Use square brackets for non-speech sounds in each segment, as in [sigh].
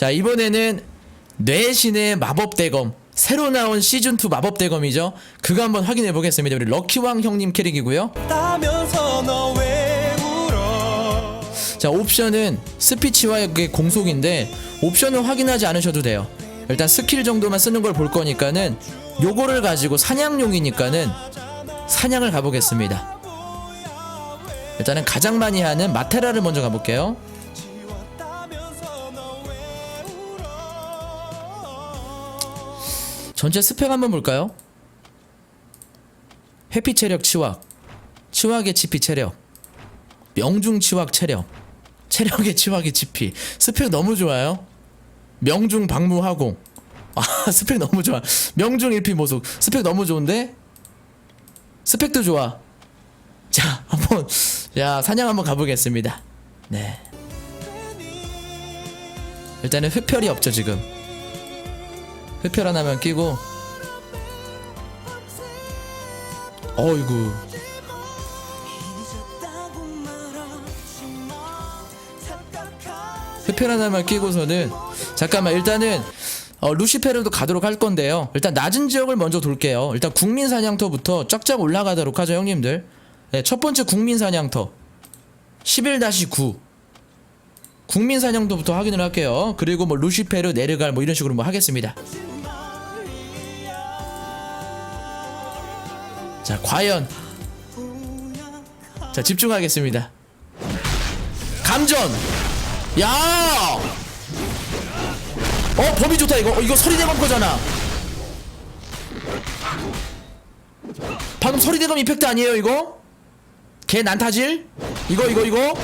자 이번에는 뇌신의 마법대검 새로 나온 시즌2 마법대검이죠. 그거 한번 확인해 보겠습니다. 우리 럭키왕 형님 캐릭이고요. 자 옵션은 스피치와의 공속인데 옵션을 확인하지 않으셔도 돼요. 일단 스킬 정도만 쓰는 걸 볼 거니까는 요거를 가지고 사냥용이니까는 사냥을 가보겠습니다. 일단은 가장 많이 하는 마테라를 먼저 가볼게요 전체 스펙 한번 볼까요? 회피 체력 치확. 치확의 치피 체력. 명중 치확 체력. 체력의 치확의 치피. 스펙 너무 좋아요. 명중 방무 하공. 아 [laughs] 스펙 너무 좋아. 명중 1피 모속. 스펙 너무 좋은데? 스펙도 좋아. 자 한번 야 사냥 한번 가보겠습니다. 네. 일단은 흡혈이 없죠 지금 흡혈 하나만 끼고. 어이구. 흡혈 하나만 끼고서는 잠깐만 일단은 어, 루시페르도 가도록 할 건데요. 일단 낮은 지역을 먼저 돌게요. 일단 국민사냥터부터 쫙쫙 올라가도록 하죠 형님들. 네, 첫 번째 국민사냥터. 11-9 국민사냥터부터 확인을 할게요. 그리고 뭐 루시페르 네르갈 뭐 이런 식으로 뭐 하겠습니다 자 과연 자 집중하겠습니다 감전 야! 어 범위 좋다 이거 어, 이거 서리대검 거잖아 방금 서리대검 이펙트 아니에요 이거? 개 난타질? 이거 이거 이거?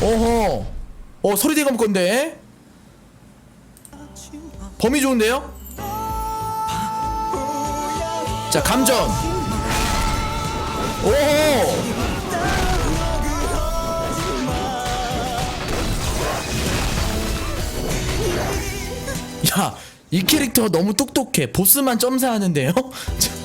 어허 어 서리대검 건데 범위 좋은데요? 자 감전 오호 야, 이 캐릭터 너무 똑똑해. 보스만 점사하는데요? [laughs]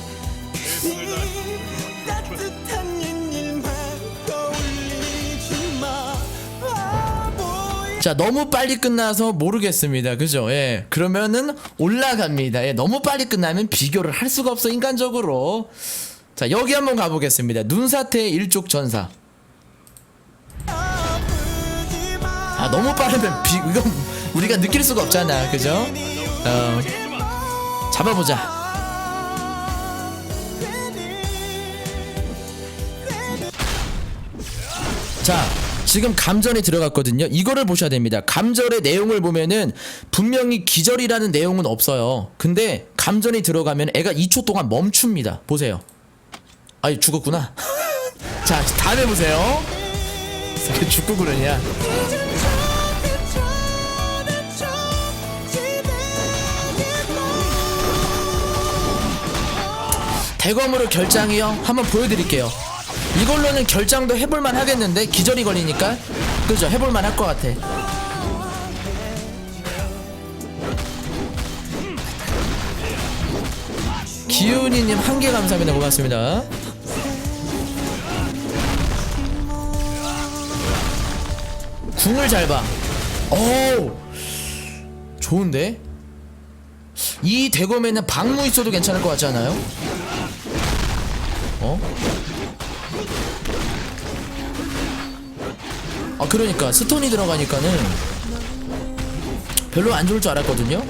자, 너무 빨리 끝나서 모르겠습니다. 그죠? 예. 그러면은 올라갑니다. 예. 너무 빨리 끝나면 비교를 할 수가 없어, 인간적으로. 자, 여기 한번 가보겠습니다. 눈사태의 일족 전사. 아, 너무 빠르면 비, 이건 우리가 느낄 수가 없잖아. 그죠? 어, 잡아보자. 자, 지금 감전에 들어갔거든요. 이거를 보셔야 됩니다. 감전의 내용을 보면은 분명히 기절이라는 내용은 없어요. 근데 감전이 들어가면 애가 2초 동안 멈춥니다. 보세요. 아이 죽었구나. [laughs] 자, 다음에 보세요. 왜 죽고 그러냐? 대검으로 결장이요? 한번 보여드릴게요. 이걸로는 결장도 해볼만 하겠는데 기절이 걸리니까 그죠? 해볼만 할 것 같아. 기훈이님 한 개 감사합니다. 고맙습니다. 궁을 잘 봐. 오, 좋은데? 이 대검에는 방무 있어도 괜찮을 것 같지 않아요? 어? 아 그러니까 스톤이 들어가니까는 별로 안 좋을 줄 알았거든요.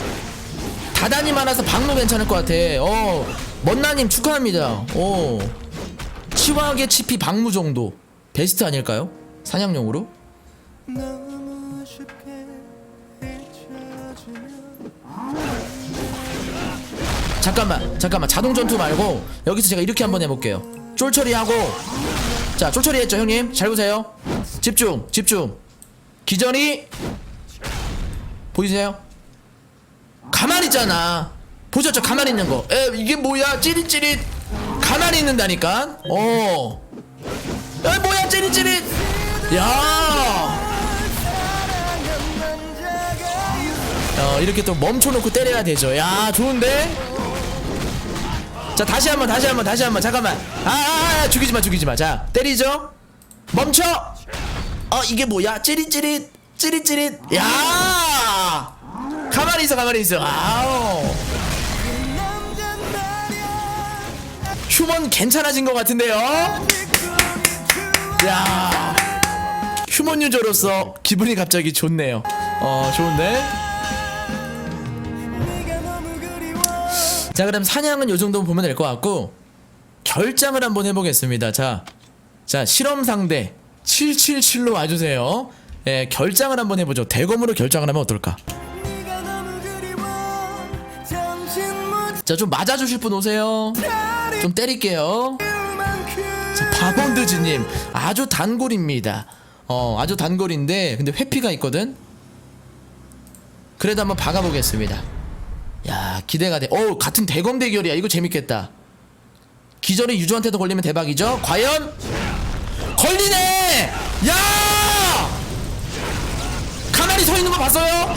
다단이 많아서 방무 괜찮을 것 같아. 어, 먼나님 축하합니다. 어, 치와의 치피 방무 정도 베스트 아닐까요? 사냥용으로? 잠깐만 잠깐만 자동 전투 말고 여기서 제가 이렇게 한번 해볼게요 쫄 처리하고. 자 쫄 처리했죠 형님? 잘 보세요. 집중 집중. 기전이. 보이세요? 가만히 있잖아. 보셨죠? 가만히 있는 거. 에, 이게 뭐야? 찌릿찌릿. 가만히 있는다니까. 어. 에, 뭐야? 찌릿찌릿. 야. 어, 이렇게 또 멈춰놓고 때려야 되죠. 야, 좋은데? 자, 다시 한 번, 다시 한 번, 다시 한 번. 잠깐만. 아, 아, 아, 죽이지 마, 죽이지 마. 자, 때리죠? 멈춰! 어 이게 뭐야 찌릿찌릿 찌릿찌릿 야 가만히 있어 가만히 있어 아우 휴먼 괜찮아진 것 같은데요 야 휴먼 유저로서 기분이 갑자기 좋네요 어 좋은데 자 그럼 사냥은 요 정도 보면 될 것 같고 결장을 한번 해보겠습니다. 자, 자 실험 상대 777로 와주세요. 예, 결장을 한번 해보죠. 대검으로 결장을 하면 어떨까? 자 좀 맞아주실 분 오세요. 좀 때릴게요. 만큼 바본드즈님 아주 단골입니다. 어 아주 단골인데 근데 회피가 있거든? 그래도 한번 박아보겠습니다 야 기대가 돼 어 같은 대검 대결이야. 이거 재밌겠다. 기절이 유저한테도 걸리면 대박이죠? 과연? 걸리네! 야! 가만히 서 있는 거 봤어요?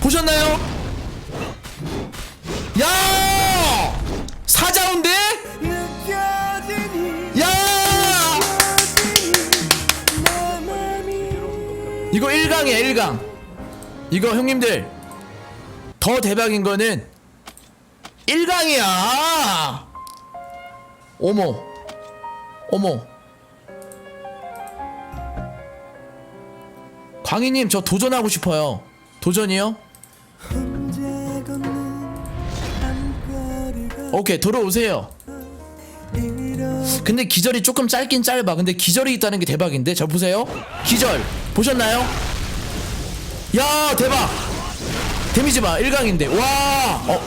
보셨나요? 야! 사자운데? 야! 이거 1강이야 1강. 이거 형님들 더 대박인 거는 1강이야. 어머. 어머. 광희님 저 도전하고 싶어요. 도전이요? 오케이 이렇게 근데 기절이 조금 짧긴 짧아. 근데 기절이 있다는 게 대박인데? 저 보세요. 기절. 보셨나요? 야 대박 데미지 봐. 1강인데. 와! 어.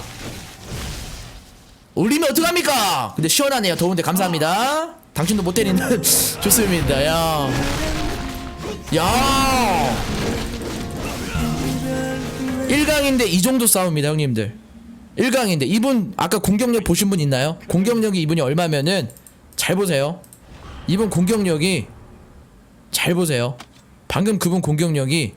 올리면 어떡합니까? 근데 시원하네요. 더운데 감사합니다. 당신도 못 때리는 [laughs] 좋습니다. 야. 야. 1강인데 이 정도 싸움입니다 형님들. 1강인데. 이분 아까 공격력 보신 분 있나요? 공격력이 이분이 얼마면은 잘 보세요. 이분 공격력이 잘 보세요. 방금 그분 공격력이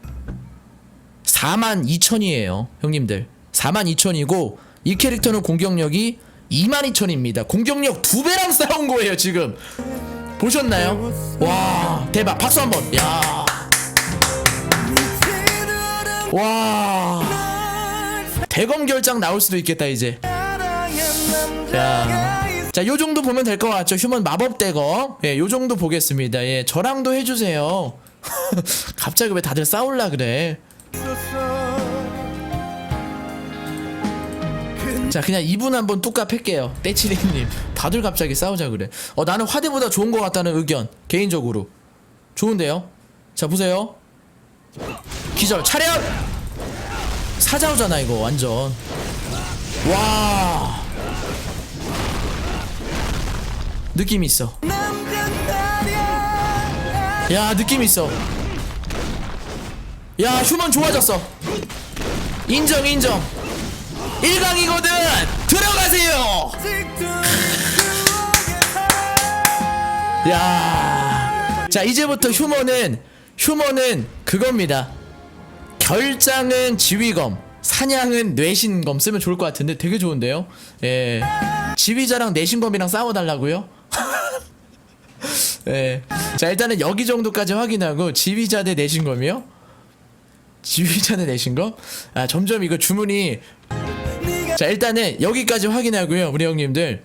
4만 2천이에요 형님들 4만 2천이고 이 캐릭터는 공격력이 2만 2천입니다 공격력 두 배랑 싸운 거예요 지금 보셨나요? 와 대박 박수 한번 야와날 대검 결장 나올 수도 있겠다 이제 있어 자, 요 정도 보면 될 것 같죠? 휴먼 마법 대검. 예, 요 정도 보겠습니다. 예, 저랑도 해주세요. [laughs] 갑자기 왜 다들 싸울라 그래? 자, 그냥 이분 한번 뚝까 팰게요. 떼치리님. 다들 갑자기 싸우자 그래. 어, 나는 화대보다 좋은 것 같다는 의견. 개인적으로. 좋은데요? 자, 보세요. 기절, 차렷! 사자우잖아, 이거, 완전. 와. 느낌 있어. 야 느낌 있어. 야 휴먼 좋아졌어. 인정 인정. 1강이거든. 들어가세요. 야. 자 이제부터 휴먼은 휴먼은 그겁니다. 결장은 지휘검, 사냥은 뇌신검 쓰면 좋을 것 같은데 되게 좋은데요. 예. 지휘자랑 뇌신검이랑 싸워 달라고요? [laughs] 예. 자 일단은 여기 정도까지 확인하고 지휘자 대 내신검이요? 지휘자 대 내신검? 아 점점 이거 주문이 자 일단은 여기까지 확인하고요 우리 형님들.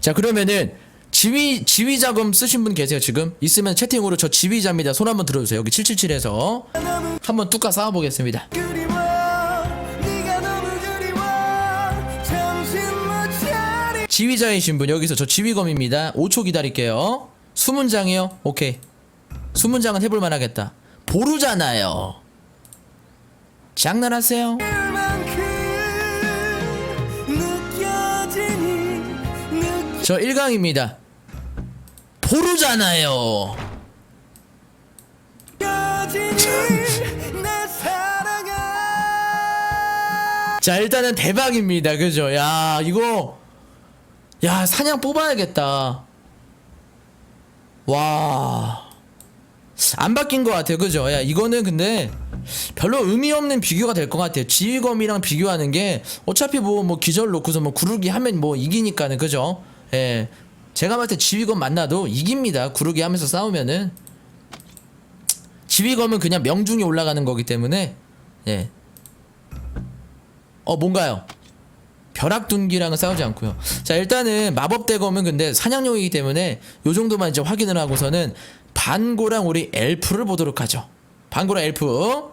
자 그러면은 지휘 지휘자검 쓰신 분 계세요 지금? 있으면 채팅으로 저 지휘자입니다. 손 한번 들어주세요. 여기 777에서. 너무 한번 정신 못 차리 지휘자이신 분 여기서 저 지휘검입니다. 5초 기다릴게요. 수문장이요? 오케이. 수문장은 해볼만 하겠다. 보루잖아요. 장난하세요? 저 1강입니다. 보루잖아요. 느껴지니 내 사랑아 자 일단은 대박입니다. 그죠? 야 이거 야 사냥 뽑아야겠다. 와. 안 바뀐 것 같아요. 그죠? 야 이거는 근데 별로 의미 없는 비교가 될 것 같아요. 지휘검이랑 비교하는 게 어차피 뭐 뭐 기절 놓고서 뭐 구르기 하면 뭐 이기니까는 그죠 예 제가 봤을 때 지휘검 만나도 이깁니다. 구르기 하면서 싸우면은 지휘검은 그냥 명중이 올라가는 거기 때문에 예. 어 뭔가요? 벼락둔기랑은 싸우지 않고요. 자 일단은 마법 대검은 근데 사냥용이기 때문에 요 정도만 이제 확인을 하고서는 반고랑 우리 엘프를 보도록 하죠. 반고랑 엘프